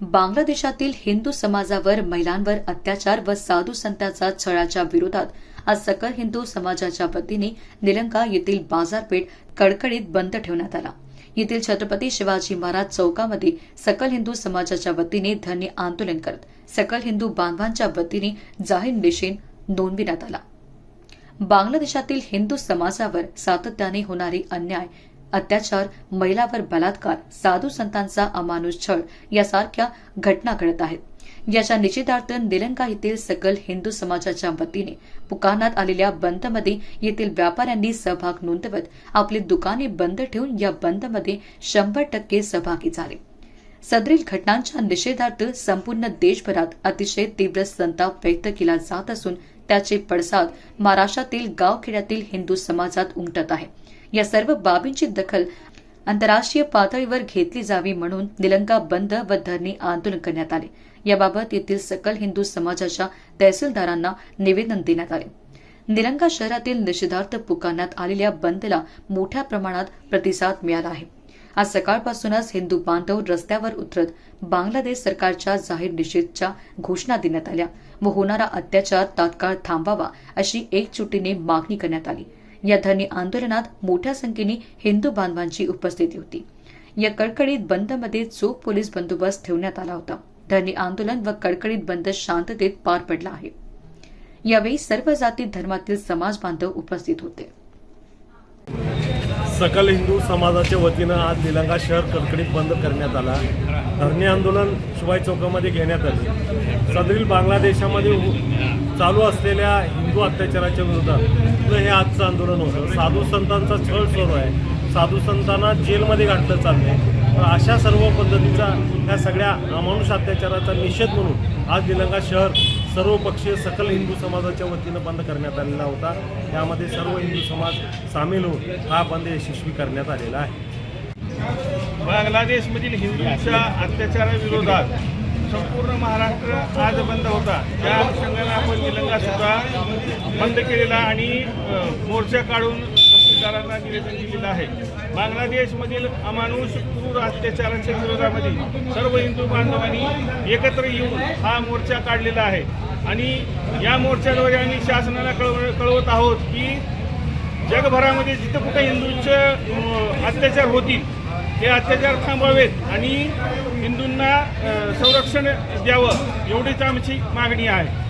बांगलादेशातील हिंदू समाजावर महिलांवर अत्याचार व साधू संतांचा छळाच्या विरोधात आज सकल हिंदू समाजाच्या वतीने निलंगा येथील बाजारपेठ कडकडीत बंद ठेवण्यात आला. येथील छत्रपती शिवाजी महाराज चौकामध्ये सकल हिंदू समाजाच्या वतीने धरणे आंदोलन करत सकल हिंदू बांधवांच्या वतीने जाहीर निषेध नोंदविण्यात आला. बांगलादेशातील हिंदू समाजावर सातत्याने होणारे अन्याय अत्याचार महिलावर बलात्कार साधू संतांचा अमानुष छळ यासारख्या घटना घडत आहेत. याच्या निषेधार्थ निलंगा येथील सकल हिंदू समाजाच्या वतीने पुकारण्यात आलेल्या बंदमध्ये येथील व्यापाऱ्यांनी सहभाग नोंदवत आपली दुकाने बंद ठेवून या बंदमध्ये शंभर टक्के सहभागी झाले. सदरील घटनांच्या निषेधार्थ संपूर्ण देशभरात अतिशय तीव्र संताप व्यक्त केला जात असून त्याचे पडसाद महाराष्ट्रातील गावखेड्यातील हिंदू समाजात उमटत आहे. या सर्व बाबींची दखल आंतरराष्ट्रीय पातळीवर घेतली जावी म्हणून निलंगा बंद व धरणे आंदोलन करण्यात आले. याबाबत येथील सकल हिंदू समाजाच्या तहसीलदारांना निवेदन देण्यात आले. निलंगा शहरातील निषेधार्थ पुकारण्यात आलेल्या बंदला मोठ्या प्रमाणात प्रतिसाद मिळाला आहे. आज सकाळपासूनच हिंदू बांधव रस्त्यावर उतरत बांगलादेश सरकारच्या जाहीर निषेधच्या घोषणा देण्यात आल्या व होणारा अत्याचार तात्काळ थांबावा अशी एकजुटीने मागणी करण्यात आली. या धरणे आंदोलनात मोठ्या संख्येने हिंदू बांधवांची उपस्थिती होती. या कडकडीत बंदमध्ये चोख पोलीस बंदोबस्त ठेवण्यात आला होता. धरणे आंदोलन व कडकडीत बंद शांततेत पार पडला आहे. यावेळी सर्व जाती धर्मातील समाज बांधव उपस्थित होते. सकल हिंदू समाजाच्या वतीनं आज निलंगा शहर कडकडीत बंद करण्यात आला. धरणे आंदोलन शिवाय चौकामध्ये घेण्यात आले. सदरील बांगलादेशामध्ये चालू असलेल्या हिंदू अत्याचाराच्या विरोधात हे आजचं आंदोलन होतं. साधू संतांचा छळ सुरू आहे. साधू संतांना जेलमध्ये घातलं चाललंय. तर अशा सर्व पद्धतीचा ह्या सगळ्या अमानुष अत्याचाराचा निषेध म्हणून आज निलंगा शहर सर्वपक्षीय सकल हिंदू समाजाच्या वतीनं बंद करण्यात आलेला होता. त्यामध्ये सर्व हिंदू समाज सामील होऊन हा बंद यशस्वी करण्यात आलेला आहे. बांगलादेशमधील हिंदूंच्या अत्याचाराविरोधात संपूर्ण महाराष्ट्र आज बंद होता. त्या अनुषंगाने आपण निलंगा सुद्धा बंद केलेला आणि मोर्चा काढून तहसीलदारांना निवेदन दिलेलं आहे. बांगलादेशमधील अमानुष क्रूर अत्याचारांच्या विरोधामध्ये सर्व हिंदू बांधवांनी एकत्र येऊन हा मोर्चा काढलेला आहे. आणि या मोर्चाद्वारे आम्ही शासनाला कळव कळवत आहोत की जगभरामध्ये जिथं कुठे हिंदूंचे अत्याचार होतील ते अत्याचार थांबवावेत आणि हिंदूंना संरक्षण द्यावं एवढीच आमची मागणी आहे.